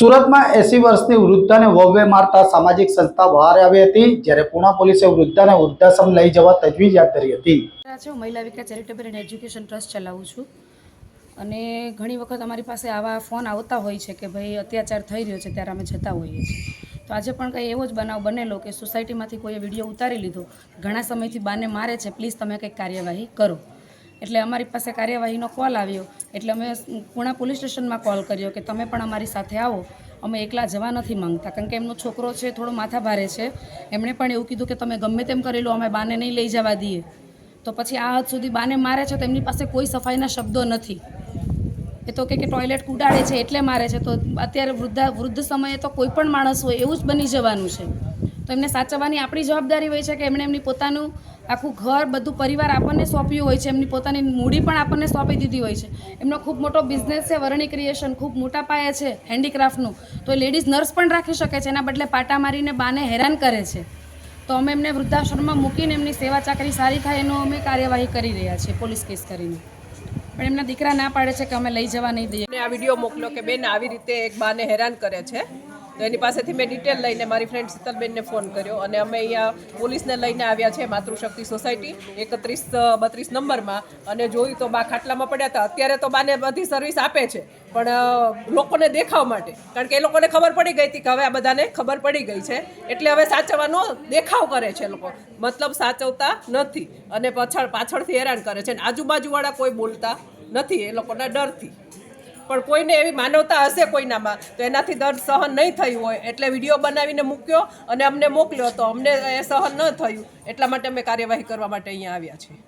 સુરતમાં એસી વર્ષની વૃદ્ધાને વવે મારતા સામાજિક સંસ્થા બહાર આવી હતી, જ્યારે પુણા પોલીસે વૃદ્ધાને વૃદ્ધાશ્રમ લઈ જવા તજવીજ હાથ ધરી હતી. હું Mahila Vikas charitable and education trust ચલાવું છું. અને ઘણી વખત અમારી પાસે આવા ફોન આવતા હોય છે કે ભાઈ, અત્યાચાર થઈ રહ્યો છે, ત્યારે અમે જતા હોઈએ છીએ. તો આજે પણ કંઈ એવો જ બનાવ બનેલો કે સોસાયટીમાંથી કોઈએ વીડિયો ઉતારી લીધો. ઘણા સમયથી બાને મારે છે, પ્લીઝ તમે કંઈક કાર્યવાહી કરો. એટલે અમારી પાસે કાર્યવાહીનો કોલ આવ્યો. એટલે અમે પુણા પોલીસ સ્ટેશનમાં કોલ કર્યો કે તમે પણ અમારી સાથે આવો. અમે એકલા જવા નથી માંગતા, કારણ કે એમનો છોકરો છે, થોડો માથા ભારે છે. એમણે પણ એવું કીધું કે તમે ગમે તેમ કરી લો, અમે બાને નહીં લઈ જવા દઈએ. તો પછી આ હદ સુધી બાને મારે છે તો એમની પાસે કોઈ સફાઈના શબ્દો નથી. એ તો કે કે ટોયલેટ કુડાડે છે, એટલે મારે છે. તો અત્યારે વૃદ્ધા, વૃદ્ધ સમયે તો કોઈ પણ માણસ હોય એવું જ બની જવાનું છે. તો એમને સાચવવાની આપણી જવાબદારી હોય છે કે એમણે એમની પોતાનું આખું ઘર, બધું પરિવાર આપણને સોંપ્યું હોય છે. એમની પોતાની મૂડી પણ આપણને સોંપી દીધી હોય છે. એમનો ખૂબ મોટો બિઝનેસ છે, વરણી ક્રિએશન ખૂબ મોટા પાયે છે હેન્ડીક્રાફ્ટનું તો લેડીઝ નર્સ પણ રાખી શકે છે, એના બદલે પાટા મારીને બાને હેરાન કરે છે. તો અમે એમને વૃદ્ધાશ્રમમાં મૂકીને એમની સેવા ચાકરી સારી થાય એનો અમે કાર્યવાહી કરી રહ્યા છીએ, પોલીસ કેસ કરીને. પણ એમના દીકરા ના પાડે છે કે અમે લઈ જવા નહીં દઈએ. આ વીડિયો મોકલો કે બેન આવી રીતે એક બાને હેરાન કરે છે. તો એની પાસેથી મેં ડિટેલ લઈને મારી ફ્રેન્ડ શીતલબેનને ફોન કર્યો અને અમે અહીંયા પોલીસને લઈને આવ્યા છે માતૃશક્તિ સોસાયટી એકત્રીસ બત્રીસ નંબરમાં. અને જોયું તો બા ખાટલામાં પડ્યા હતા. અત્યારે તો બાને બધી સર્વિસ આપે છે. પણ લોકોને દેખાવ માટે. કારણ કે એ લોકોને ખબર પડી ગઈ હતી કે હવે આ બધાને ખબર પડી ગઈ છે. એટલે હવે સાચવવાનો દેખાવ કરે છે લોકો. મતલબ સાચવતા નથી. અને પાછળ, પાછળથી હેરાન કરે છે. અને આજુબાજુવાળા કોઈ બોલતા નથી. એ લોકોના ડરથી. પણ કોઈને એવી માનવતા હશે કોઈનામાં, તો એનાથી દર્દ સહન નહીં થયું હોય. એટલે વીડિયો બનાવીને મૂક્યો અને અમને મોકલ્યો તો અમને એ સહન ન થયું. એટલા માટે અમે કાર્યવાહી કરવા માટે અહીંયા આવ્યા છીએ.